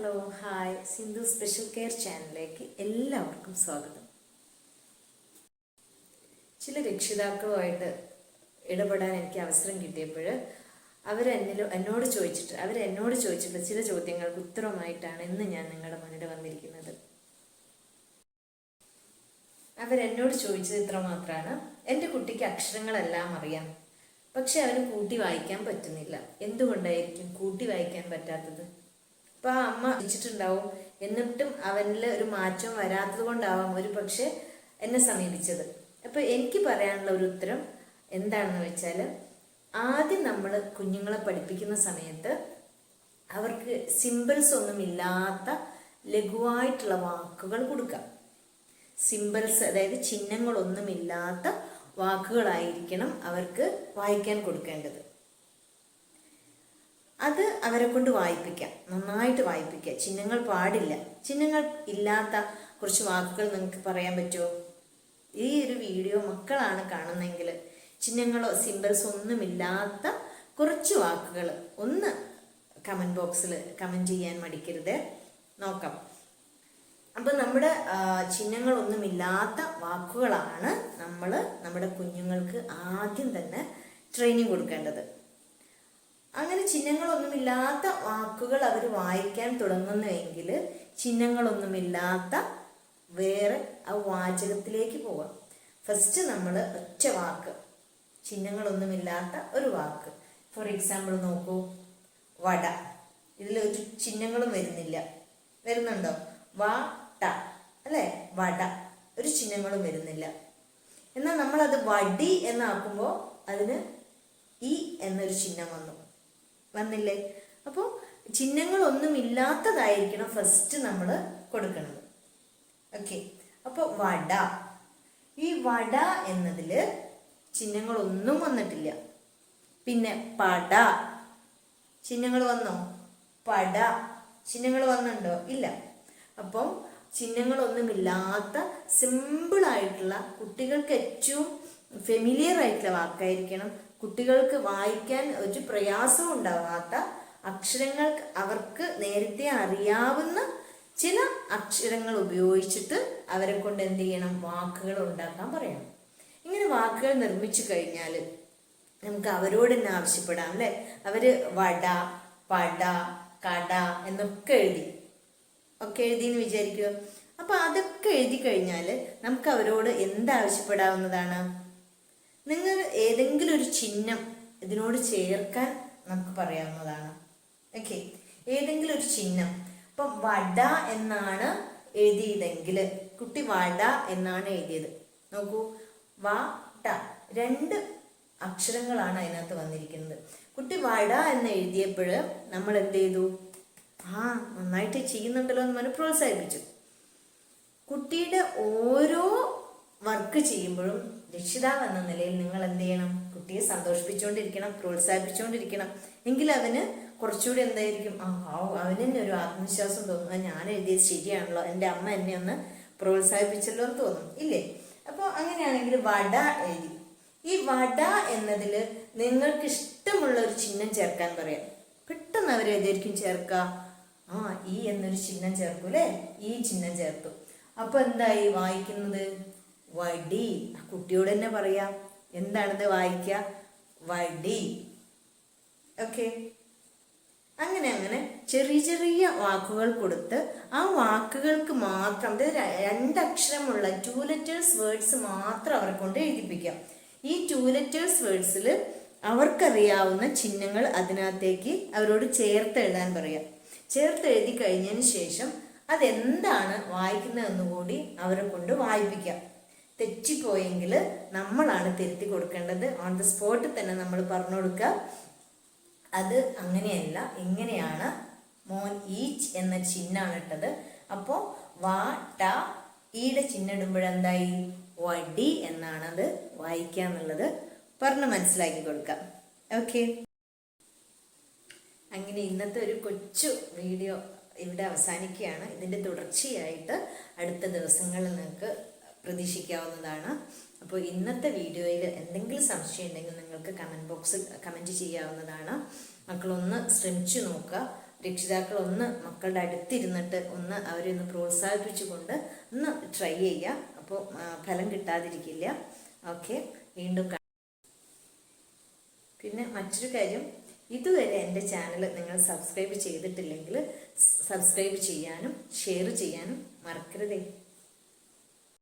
Hello hi. Sindhu special care ചാനലിലേക്ക് എല്ലാവർക്കും സ്വാഗതം. ചില രക്ഷിതാക്കളുമായിട്ട് ഇടപെടാൻ എനിക്ക് അവസരം കിട്ടിയപ്പോൾ അവരെന്നിലോ എന്നോട് ചോദിച്ചിട്ട് അവരെന്നോട് ചോദിച്ചിട്ട് ചില ചോദ്യങ്ങൾക്ക് ഉത്തരമായിട്ടാണ് ഇന്ന് ഞാൻ നിങ്ങളുടെ മുന്നിൽ വന്നിരിക്കുന്നത്. അവരെന്നോട് ചോദിച്ചത് ഇത്ര മാത്രമാണ്. എന്റെ കുട്ടിക്ക് അക്ഷരങ്ങളെല്ലാം അറിയാം. പക്ഷെ അവന് കൂട്ടി വായിക്കാൻ പറ്റുന്നില്ല. എന്തുകൊണ്ടായിരിക്കും കൂട്ടി വായിക്കാൻ പറ്റാത്തത്? അപ്പൊ അമ്മ വിളിച്ചിട്ടുണ്ടാവും എന്നിട്ടും അവനിൽ ഒരു മാറ്റം വരാത്തത് കൊണ്ടാവാം ഒരു പക്ഷെ എന്നെ സമീപിച്ചത്. അപ്പൊ എനിക്ക് പറയാനുള്ള ഒരു ഉത്തരം എന്താണെന്ന് വെച്ചാൽ ആദ്യം നമ്മൾ കുഞ്ഞുങ്ങളെ പഠിപ്പിക്കുന്ന സമയത്ത് അവർക്ക് സിമ്പിൾസ് ഒന്നും ഇല്ലാത്ത ലഘുവായിട്ടുള്ള വാക്കുകൾ കൊടുക്കാം. സിമ്പിൾസ് അതായത് ചിഹ്നങ്ങളൊന്നുമില്ലാത്ത വാക്കുകളായിരിക്കണം അവർക്ക് വായിക്കാൻ കൊടുക്കേണ്ടത്. അത് അവരെ കൊണ്ട് വായിപ്പിക്കാം നന്നായിട്ട് വായിപ്പിക്കുക. ചിഹ്നങ്ങൾ പാടില്ല. ചിഹ്നങ്ങൾ ഇല്ലാത്ത കുറച്ച് വാക്കുകൾ നിങ്ങൾക്ക് പറയാൻ പറ്റുമോ? ഈ ഒരു വീഡിയോ മക്കളാണ് കാണുന്നതെങ്കിൽ ചിഹ്നങ്ങളോ സിമ്പിൾസോ ഒന്നുമില്ലാത്ത കുറച്ച് വാക്കുകൾ ഒന്ന് കമന്റ് ബോക്സിൽ കമന്റ് ചെയ്യാൻ മടിക്കരുത്. നോക്കാം. അപ്പം നമ്മുടെ ചിഹ്നങ്ങളൊന്നുമില്ലാത്ത വാക്കുകളാണ് നമ്മൾ നമ്മുടെ കുഞ്ഞുങ്ങൾക്ക് ആദ്യം തന്നെ ട്രെയിനിങ് കൊടുക്കേണ്ടത്. അങ്ങനെ ചിഹ്നങ്ങളൊന്നുമില്ലാത്ത വാക്കുകൾ അവർ വായിക്കാൻ തുടങ്ങുന്നുവെങ്കിൽ ചിഹ്നങ്ങളൊന്നുമില്ലാത്ത വേറെ ആ വാചകത്തിലേക്ക് പോവാം. ഫസ്റ്റ് നമ്മൾ ഒറ്റ വാക്ക് ചിഹ്നങ്ങളൊന്നുമില്ലാത്ത ഒരു വാക്ക്. ഫോർ എക്സാമ്പിൾ നോക്കൂ വട. ഇതിൽ ഒരു ചിഹ്നങ്ങളും വരുന്നില്ല. വരുന്നുണ്ടോ? വട അല്ലേ? വട. ഒരു ചിഹ്നങ്ങളും വരുന്നില്ല. എന്നാൽ നമ്മളത് വടി എന്നാക്കുമ്പോൾ അതിന് ഇ എന്നൊരു ചിഹ്നം വന്നു. വന്നില്ലേ? അപ്പോൾ ചിഹ്നങ്ങളൊന്നും ഇല്ലാത്തതായിരിക്കണം ഫസ്റ്റ് നമ്മൾ കൊടുക്കുന്നത് ഓക്കെ അപ്പോൾ വട. ഈ വട എന്നതിൽ ചിഹ്നങ്ങളൊന്നും വന്നിട്ടില്ല. പിന്നെ പട. ചിഹ്നങ്ങൾ വന്നോ? പട. ചിഹ്നങ്ങൾ വന്നുണ്ടോ ഇല്ല. അപ്പം ചിഹ്നങ്ങളൊന്നുമില്ലാത്ത സിമ്പിൾ ആയിട്ടുള്ള കുട്ടികൾക്ക് ഏറ്റവും ഫെമിലിയർ ആയിട്ടുള്ള വാക്കായിരിക്കണം കുട്ടികൾക്ക് വായിക്കാൻ ഒരു പ്രയാസം ഉണ്ടാവാത്ത അക്ഷരങ്ങൾ അവർക്ക് നേരത്തെ അറിയാവുന്ന ചില അക്ഷരങ്ങൾ ഉപയോഗിച്ചിട്ട് അവരെ കൊണ്ട് എന്ത് ചെയ്യണം? വാക്കുകൾ ഉണ്ടാക്കാൻ പറയണം. ഇങ്ങനെ വാക്കുകൾ നിർമ്മിച്ചു കഴിഞ്ഞാൽ നമുക്ക് അവരോട് തന്നെ ആവശ്യപ്പെടാം അല്ലെ? അവർ വട പട കട എന്നൊക്കെ എഴുതി. ഒക്കെ എഴുതി എന്ന് വിചാരിക്കുക അപ്പൊ അതൊക്കെ എഴുതി കഴിഞ്ഞാൽ നമുക്ക് അവരോട് എന്താവശ്യപ്പെടാവുന്നതാണ് നിങ്ങൾ ഏതെങ്കിലും ഒരു ചിഹ്നം ഇതിനോട് ചേർക്കാൻ നമുക്ക് പറയാവുന്നതാണ്. ഓക്കെ ഏതെങ്കിലും ഒരു ചിഹ്നം. ഇപ്പം വട എന്നാണ് എഴുതിയതെങ്കിൽ കുട്ടി വട എന്നാണ് എഴുതിയത്. നോക്കൂ. വ ട. രണ്ട് അക്ഷരങ്ങളാണ് അതിനകത്ത് വന്നിരിക്കുന്നത്. കുട്ടി വട എന്ന് എഴുതിയപ്പോൾ നമ്മൾ എന്ത് ചെയ്തു? ആ നന്നായിട്ട് ചെയ്യുന്നുണ്ടല്ലോ എന്ന് പറഞ്ഞ് പ്രോത്സാഹിപ്പിച്ചു. കുട്ടിയുടെ ഓരോ വർക്ക് ചെയ്യുമ്പോഴും രക്ഷിതാവ് എന്ന നിലയിൽ നിങ്ങൾ എന്ത് ചെയ്യണം? കുട്ടിയെ സന്തോഷിപ്പിച്ചുകൊണ്ടിരിക്കണം പ്രോത്സാഹിപ്പിച്ചുകൊണ്ടിരിക്കണം. എങ്കിൽ അവന് കുറച്ചുകൂടി എന്തായിരിക്കും? ആ അവന് തന്നെ ഒരു ആത്മവിശ്വാസം തോന്നും. ഞാൻ എഴുതിയത് ശരിയാണല്ലോ എന്റെ അമ്മ എന്നെ ഒന്ന് പ്രോത്സാഹിപ്പിച്ചല്ലോ എന്ന് തോന്നും. ഇല്ലേ? അപ്പോൾ അങ്ങനെയാണെങ്കിൽ വട എഴുതി. ഈ വട എന്നതിൽ നിങ്ങൾക്ക് ഇഷ്ടമുള്ള ഒരു ചിഹ്നം ചേർക്കാൻ പറയാം. പെട്ടെന്ന് അവർ ഏതായിരിക്കും ചേർക്കുക ആ ഈ എന്നൊരു ചിഹ്നം ചേർക്കും അല്ലേ ഈ ചിഹ്നം ചേർത്തു. അപ്പൊ എന്തായി? വായിക്കുന്നത്? വടി. കുട്ടിയോട് തന്നെ പറയാം. എന്താണിത് വായിക്കുക വടി. ഓക്കെ. അങ്ങനെ അങ്ങനെ ചെറിയ ചെറിയ വാക്കുകൾ കൊടുത്ത് ആ വാക്കുകൾക്ക് മാത്രം അത് രണ്ടക്ഷരമുള്ള ടു ലെറ്റേഴ്സ് വേർഡ്സ് മാത്രം അവരെ കൊണ്ട് എഴുതിപ്പിക്കാം. ഈ ടു ലെറ്റേഴ്സ് വേർഡ്സിൽ അവർക്കറിയാവുന്ന ചിഹ്നങ്ങൾ അതിനകത്തേക്ക് അവരോട് ചേർത്ത് എഴുതാൻ പറയാം. ചേർത്ത് എഴുതി കഴിഞ്ഞതിന് ശേഷം അതെന്താണ് വായിക്കുന്നതെന്ന് കൂടി അവരെ കൊണ്ട് വായിപ്പിക്കാം. തെറ്റിപ്പോയെങ്കിൽ നമ്മളാണ് തിരുത്തി കൊടുക്കേണ്ടത്. ഓൺ ദ സ്പോട്ടിൽ തന്നെ നമ്മൾ പറഞ്ഞു കൊടുക്കുക അത് അങ്ങനെയല്ല. ഇങ്ങനെയാണ് മോൻ ഈച്ച് എന്ന ചിഹ്നമാണ് ഇട്ടത്. അപ്പോൾ വാ ട ഈയുടെ ചിഹ്നം ഇടുമ്പോഴെന്തായി വടി എന്നാണത് വായിക്കുക എന്നുള്ളത് പറഞ്ഞ് മനസ്സിലാക്കി കൊടുക്കാം. ഓക്കെ അങ്ങനെ ഇന്നത്തെ ഒരു കൊച്ചു വീഡിയോ ഇവിടെ അവസാനിക്കുകയാണ്. ഇതിന്റെ തുടർച്ചയായിട്ട് അടുത്ത ദിവസങ്ങളിൽ നിങ്ങൾക്ക് പ്രതീക്ഷിക്കാവുന്നതാണ്. അപ്പോൾ ഇന്നത്തെ വീഡിയോയിൽ എന്തെങ്കിലും സംശയം ഉണ്ടെങ്കിൽ നിങ്ങൾക്ക് കമന്റ് ബോക്സിൽ കമന്റ് ചെയ്യാവുന്നതാണ്. മക്കളൊന്ന് ശ്രമിച്ചു നോക്കുക. രക്ഷിതാക്കൾ ഒന്ന് മക്കളുടെ അടുത്തിരുന്നിട്ട് ഒന്ന് അവരെ ഒന്ന് പ്രോത്സാഹിപ്പിച്ചുകൊണ്ട് ഒന്ന് ട്രൈ ചെയ്യുക. അപ്പോൾ ഫലം കിട്ടാതിരിക്കില്ല. ഓക്കെ വീണ്ടും പിന്നെ മറ്റൊരു കാര്യം ഇതുവരെ എന്റെ ചാനൽ നിങ്ങൾ സബ്സ്ക്രൈബ് ചെയ്തിട്ടില്ലെങ്കിൽ സബ്സ്ക്രൈബ് ചെയ്യാനും ഷെയർ ചെയ്യാനും മറക്കരുതേ.